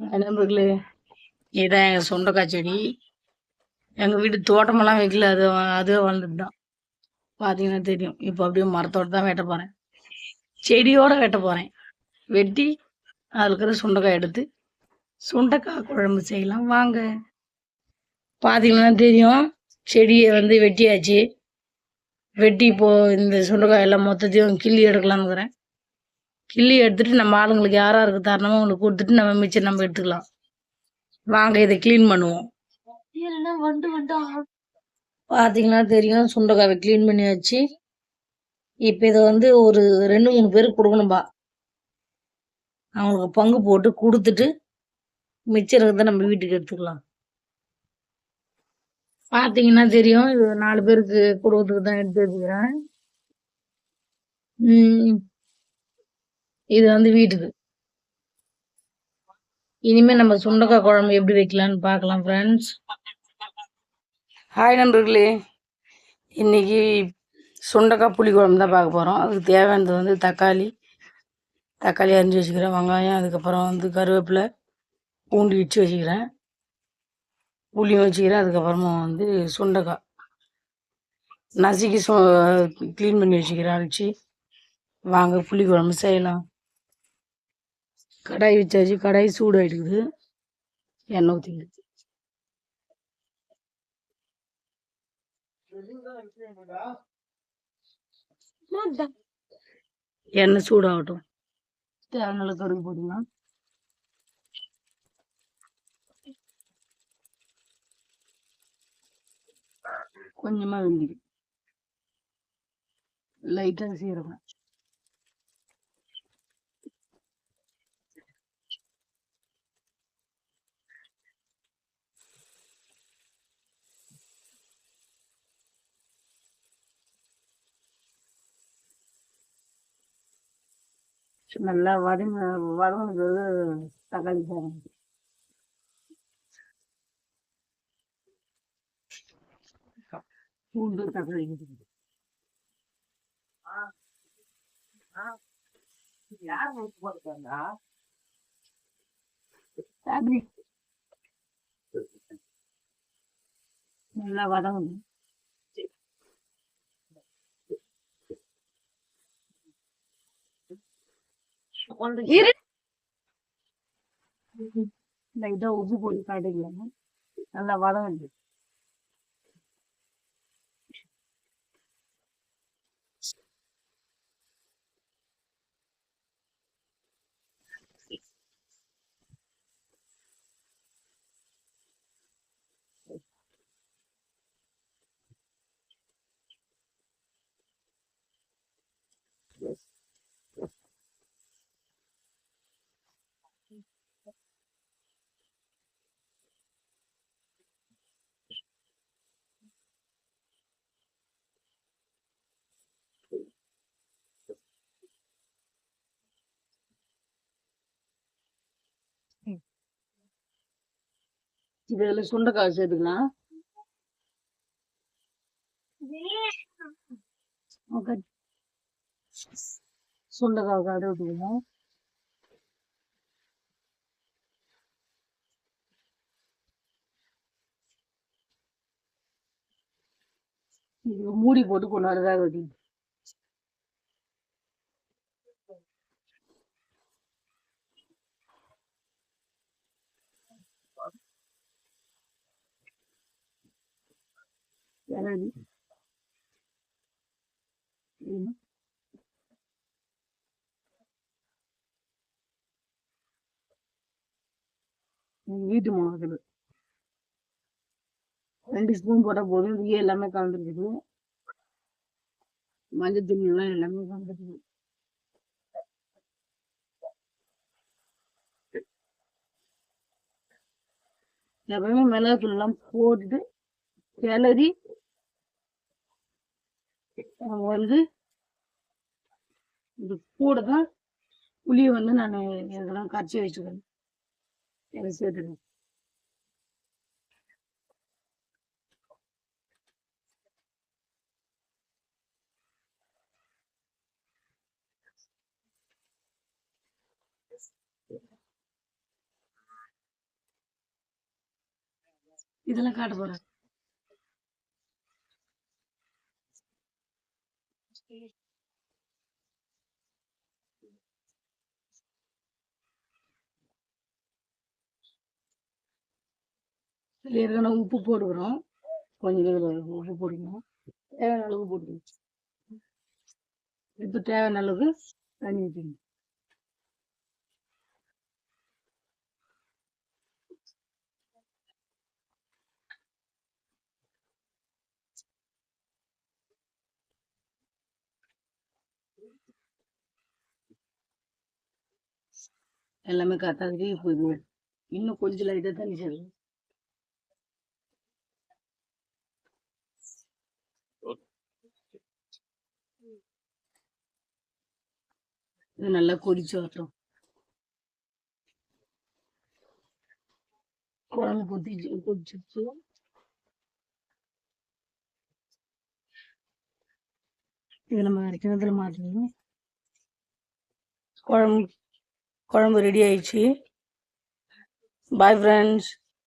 நண்பர்களே இதான் எங்கள் சுண்டக்காய் செடி. எங்கள் வீட்டு தோட்டமெல்லாம் வைக்கல அது அதுவே வளர்ந்துட்டு தான் பார்த்தீங்கன்னா தெரியும். இப்போ அப்படியே மரத்தோட தான் வெட்ட போகிறேன் செடியோட வெட்ட போகிறேன் வெட்டி அதில் இருக்கிற சுண்டைக்காய் எடுத்து சுண்டைக்காய் குழம்பு செய்யலாம். வாங்க. பார்த்தீங்கன்னா தெரியும் செடியை வந்து வெட்டியாச்சு. வெட்டி இப்போ இந்த சுண்டைக்காய் எல்லாம் மொத்தத்தையும் கிள்ளி எடுக்கலாம்னுக்கிறேன். கிள்ளி எடுத்துட்டு நம்ம ஆளுங்களுக்கு யார் யாருக்கு தரணுமோ அவங்களுக்கு கொடுத்துட்டு நம்ம மிச்சம் நம்ம எடுத்துக்கலாம். வாங்க இதை க்ளீன் பண்ணுவோம். பார்த்தீங்கன்னா தெரியும் சுண்டைக்காவை க்ளீன் பண்ணியாச்சு. இப்போ இதை வந்து ஒரு ரெண்டு மூணு பேருக்கு கொடுக்கணும்பா. அவங்களுக்கு பங்கு போட்டு கொடுத்துட்டு மிச்சம் இருக்கிறத நம்ம வீட்டுக்கு எடுத்துக்கலாம். பார்த்தீங்கன்னா தெரியும் இது நாலு பேருக்கு கொடுக்கறதுக்கு தான் எடுத்து வச்சுக்கிறேன். இது வந்து வீட்டுக்கு இனிமே நம்ம சுண்டக்காய் குழம்பு எப்படி வைக்கலாம்னு பார்க்கலாம் ஃப்ரெண்ட்ஸ் ஹாய் நண்பர்களே. இன்னைக்கு சுண்டக்காய் புளி குழம்பு தான் பார்க்க போகிறோம் அதுக்கு தேவையானது வந்து தக்காளி. தக்காளி அரிஞ்சு வச்சுக்கிறேன் வெங்காயம் அதுக்கப்புறம் வந்து கருவேப்பிலை பூண்டு இடிச்சு வச்சுக்கிறேன். புளியும் வச்சுக்கிறேன் அதுக்கப்புறமா வந்து சுண்டக்காய் நசுக்கி சு க்ளீன் பண்ணி வச்சுக்கிறேன் அரைச்சி. வாங்க புளி குழம்பு செய்யலாம். கடாய் வச்சாச்சு கடாய் சூடாயிடுக்குது எண்ணெய் ஊற்றிக்கிது எண்ணெய் சூடாகட்டும். தேங்காய் கடுகு போட்டுக்கலாம் கொஞ்சமா வெந்தயம் லைட்டா சீரகம் நல்லா வதங்க வதங்கினது தக்காளி சாதம். பூண்டு தக்காளி. யார் தக்காளி. நல்லா வதங்கணும். இரு. லைட்டா உப்பு போட்டு காட்டிக்கலாம் நல்லா இது இதுல சுண்டைக்காய் சேர்த்துக்கலாம். ஓகே. சுண்டைக்காய் கடை விட்டுக்கலாம் இது மூடி போட்டு கொண்டாடு வேக இது வீட்டு மிளகாத்தூள் ரெண்டு ஸ்பூன் போட்டால் போதும் இதுலயே எல்லாமே கலந்துருக்குது. மஞ்சள் தூள் எல்லாம் எல்லாமே கலந்துருக்குது. எப்பவுமே மிளகாத்தூள் எல்லாம் போட்டுட்டு கிளறி நம்ம வந்து இந்த கூட தான் புளியை வந்து நான் இதெல்லாம் கரைச்சி வச்சுக்கிறேன் எனக்கு சேர்த்துருவேன் இதெல்லாம் காட்ட போறேன். ஏற்கனவே உப்பு போடுகிறோம். கொஞ்சம் இதில் உப்பு போடணும் தேவையான அளவு போட்டுக்கணும். இப்போ தேவையான அளவுக்கு தண்ணி ஊற்றிக்கணும் எல்லாமே கரெக்டாக இப்போ இது இன்னும் கொஞ்சம் லைட்டாக தண்ணி சேர்க்கணும் இது நல்லா கொதிச்சு வரட்டும். குழம்பு கொதிச்சு கொதிச்சிருச்சு. இது நம்ம கிணத்துல மாற்றணும் குழம்பு குழம்பு ரெடி ஆயிடுச்சு. Bye friends